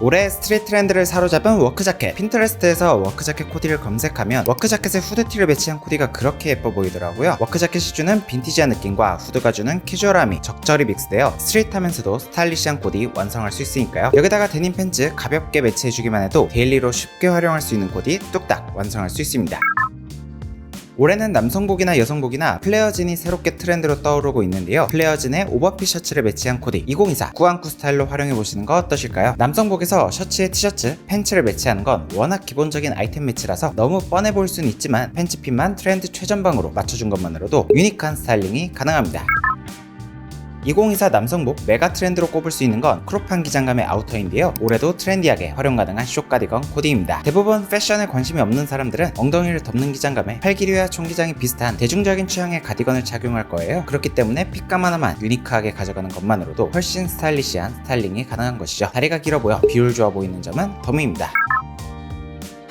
올해 스트릿 트렌드를 사로잡은 워크자켓 핀터레스트에서 워크자켓 코디를 검색하면 워크자켓에 후드티를 매치한 코디가 그렇게 예뻐 보이더라고요. 워크자켓이 주는 빈티지한 느낌과 후드가 주는 캐주얼함이 적절히 믹스되어 스트릿하면서도 스타일리시한 코디 완성할 수 있으니까요. 여기다가 데님 팬츠 가볍게 매치해주기만 해도 데일리로 쉽게 활용할 수 있는 코디 뚝딱 완성할 수 있습니다 올해는 남성복이나 여성복이나 플레어진이 새롭게 트렌드로 떠오르고 있는데요. 플레어진에 오버핏 셔츠를 매치한 코디 2024 꾸안꾸 스타일로 활용해 보시는 거 어떠실까요? 남성복에서 셔츠에 티셔츠, 팬츠를 매치하는 건 워낙 기본적인 아이템 매치라서 너무 뻔해 보일 수는 있지만 팬츠핏만 트렌드 최전방으로 맞춰준 것만으로도 유니크한 스타일링이 가능합니다. 2024 남성복 메가 트렌드로 꼽을 수 있는 건 크롭한 기장감의 아우터인데요. 올해도 트렌디하게 활용 가능한 쇼가디건 코디입니다. 대부분 패션에 관심이 없는 사람들은 엉덩이를 덮는 기장감에 팔 길이와 총 기장이 비슷한 대중적인 취향의 가디건을 착용할 거예요. 그렇기 때문에 핏감 하나만 유니크하게 가져가는 것만으로도 훨씬 스타일리시한 스타일링이 가능한 것이죠. 다리가 길어 보여 비율 좋아 보이는 점은 덤입니다.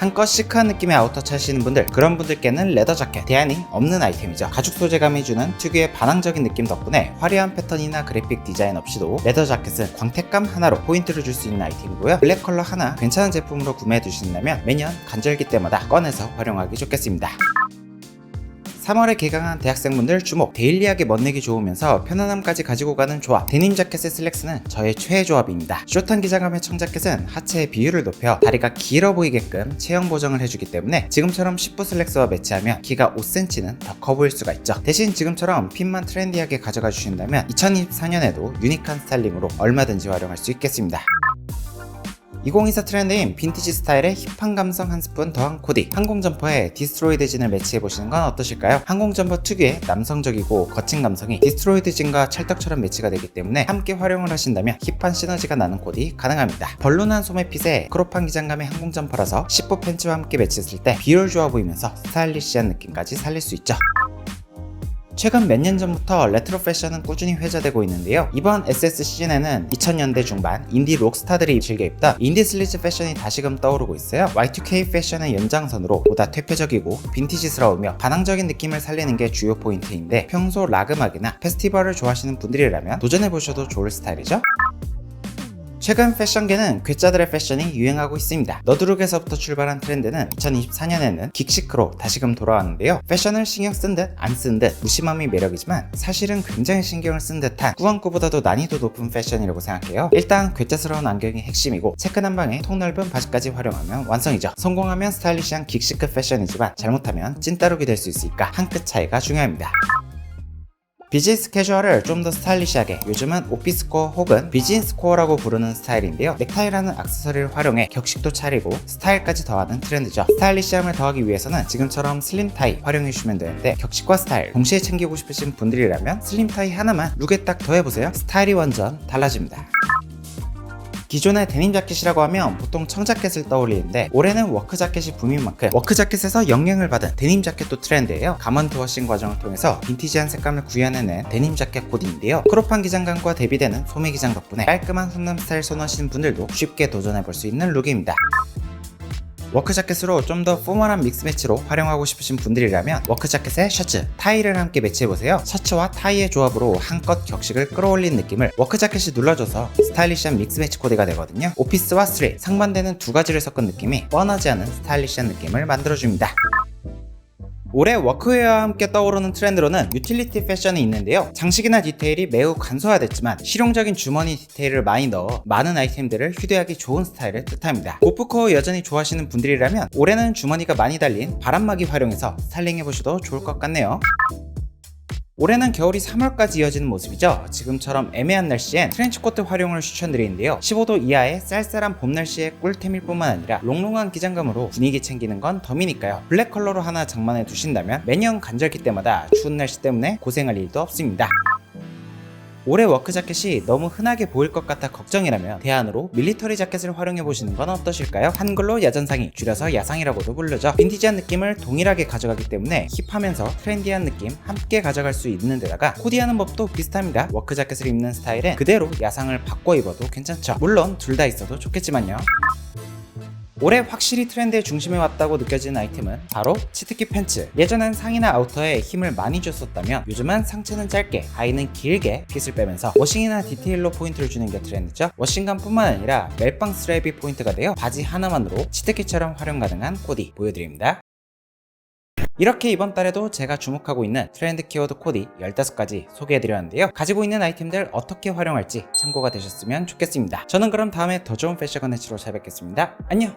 한껏 시크한 느낌의 아우터 차시는 분들 그런 분들께는 레더 자켓 대안이 없는 아이템이죠. 가죽 소재감이 주는 특유의 반항적인 느낌 덕분에 화려한 패턴이나 그래픽 디자인 없이도 레더 자켓은 광택감 하나로 포인트를 줄 수 있는 아이템이고요. 블랙 컬러 하나 괜찮은 제품으로 구매해 두신다면 매년 간절기 때마다 꺼내서 활용하기 좋겠습니다 3월에 개강한 대학생분들 주목 데일리하게 멋내기 좋으면서 편안함까지 가지고 가는 조합. 데님 자켓의 슬랙스는 저의 최애 조합입니다. 숏한 기장감의 청자켓은 하체의 비율을 높여 다리가 길어 보이게끔 체형 보정을 해주기 때문에 지금처럼 10부 슬랙스와 매치하면 키가 5cm는 더 커 보일 수가 있죠. 대신 지금처럼 핏만 트렌디하게 가져가 주신다면 2024년에도 유니크한 스타일링으로 얼마든지 활용할 수 있겠습니다 2024 트렌드인 빈티지 스타일의 힙한 감성 한 스푼 더한 코디 항공 점퍼에 디스트로이드 진을 매치해 보시는 건 어떠실까요? 항공 점퍼 특유의 남성적이고 거친 감성이 디스트로이드 진과 찰떡처럼 매치가 되기 때문에 함께 활용을 하신다면 힙한 시너지가 나는 코디 가능합니다. 벌룬한 소매핏에 크롭한 기장감의 항공 점퍼라서 10부 팬츠와 함께 매치했을 때 비율 좋아 보이면서 스타일리시한 느낌까지 살릴 수 있죠. 최근 몇 년 전부터 레트로 패션은 꾸준히 회자되고 있는데요. 이번 SS 시즌에는 2000년대 중반 인디 록스타들이 즐겨 입던 인디 슬리즈 패션이 다시금 떠오르고 있어요. Y2K 패션의 연장선으로 보다 퇴폐적이고 빈티지스러우며 반항적인 느낌을 살리는 게 주요 포인트인데 평소 락 음악이나 페스티벌을 좋아하시는 분들이라면 도전해보셔도 좋을 스타일이죠. 최근 패션계는 괴짜들의 패션이 유행하고 있습니다. 너드룩에서부터 출발한 트렌드는 2024년에는 긱시크로 다시금 돌아왔는데요. 패션을 신경 쓴 듯 안 쓴 듯 무심함이 매력이지만 사실은 굉장히 신경을 쓴 듯한 꾸안꾸보다도 난이도 높은 패션이라고 생각해요. 일단 괴짜스러운 안경이 핵심이고 체크 한 방에 통 넓은 바지까지 활용하면 완성이죠. 성공하면 스타일리시한 긱시크 패션이지만 잘못하면 찐따룩이 될 수 있으니까 한 끗 차이가 중요합니다. 비즈니스 캐주얼을 좀 더 스타일리시하게. 요즘은 오피스 코어 혹은 비즈니스 코어라고 부르는 스타일인데요. 넥타이라는 액세서리를 활용해 격식도 차리고 스타일까지 더하는 트렌드죠. 스타일리시함을 더하기 위해서는 지금처럼 슬림 타이 활용해 주시면 되는데 격식과 스타일 동시에 챙기고 싶으신 분들이라면 슬림 타이 하나만 룩에 딱 더해보세요. 스타일이 완전 달라집니다 기존의 데님 자켓이라고 하면 보통 청자켓을 떠올리는데 올해는 워크 자켓이 붐인 만큼 워크 자켓에서 영향을 받은 데님 자켓도 트렌드예요. 가먼트 워싱 과정을 통해서 빈티지한 색감을 구현해낸 데님 자켓 코디인데요. 크롭한 기장감과 대비되는 소매 기장 덕분에 깔끔한 훈남 스타일 선호하시는 분들도 쉽게 도전해볼 수 있는 룩입니다. 워크 자켓으로 좀 더 포멀한 믹스 매치로 활용하고 싶으신 분들이라면 워크 자켓에 셔츠, 타이를 함께 매치해보세요. 셔츠와 타이의 조합으로 한껏 격식을 끌어올린 느낌을 워크 자켓이 눌러줘서 스타일리시한 믹스 매치 코디가 되거든요. 오피스와 스트릿, 상반되는 두 가지를 섞은 느낌이 뻔하지 않은 스타일리시한 느낌을 만들어줍니다. 올해 워크웨어와 함께 떠오르는 트렌드로는 유틸리티 패션이 있는데요. 장식이나 디테일이 매우 간소화됐지만 실용적인 주머니 디테일을 많이 넣어 많은 아이템들을 휴대하기 좋은 스타일을 뜻합니다. 고프코어 여전히 좋아하시는 분들이라면 올해는 주머니가 많이 달린 바람막이 활용해서 스타일링해보셔도 좋을 것 같네요. 올해는 겨울이 3월까지 이어지는 모습이죠. 지금처럼 애매한 날씨엔 트렌치코트 활용을 추천드리는데요. 15도 이하의 쌀쌀한 봄 날씨의 꿀템일 뿐만 아니라 롱롱한 기장감으로 분위기 챙기는 건 덤이니까요. 블랙 컬러로 하나 장만해 두신다면 매년 간절기 때마다 추운 날씨 때문에 고생할 일도 없습니다. 올해 워크 자켓이 너무 흔하게 보일 것 같아 걱정이라면 대안으로 밀리터리 자켓을 활용해 보시는 건 어떠실까요? 한글로 야전상이 줄여서 야상이라고도 부르죠. 빈티지한 느낌을 동일하게 가져가기 때문에 힙하면서 트렌디한 느낌 함께 가져갈 수 있는 데다가 코디하는 법도 비슷합니다. 워크 자켓을 입는 스타일에 그대로 야상을 바꿔 입어도 괜찮죠. 물론 둘 다 있어도 좋겠지만요. 올해 확실히 트렌드의 중심에 왔다고 느껴지는 아이템은 바로 치트키 팬츠. 예전엔 상의나 아우터에 힘을 많이 줬었다면 요즘은 상체는 짧게, 하의는 길게 핏을 빼면서 워싱이나 디테일로 포인트를 주는 게 트렌드죠. 워싱감뿐만 아니라 멜빵 스트랩이 포인트가 되어 바지 하나만으로 치트키처럼 활용 가능한 코디 보여드립니다. 이렇게 이번 달에도 제가 주목하고 있는 트렌드 키워드 코디 15가지 소개해드렸는데요. 가지고 있는 아이템들 어떻게 활용할지 참고가 되셨으면 좋겠습니다. 저는 그럼 다음에 더 좋은 패션 컨텐츠로 찾아뵙겠습니다. 안녕!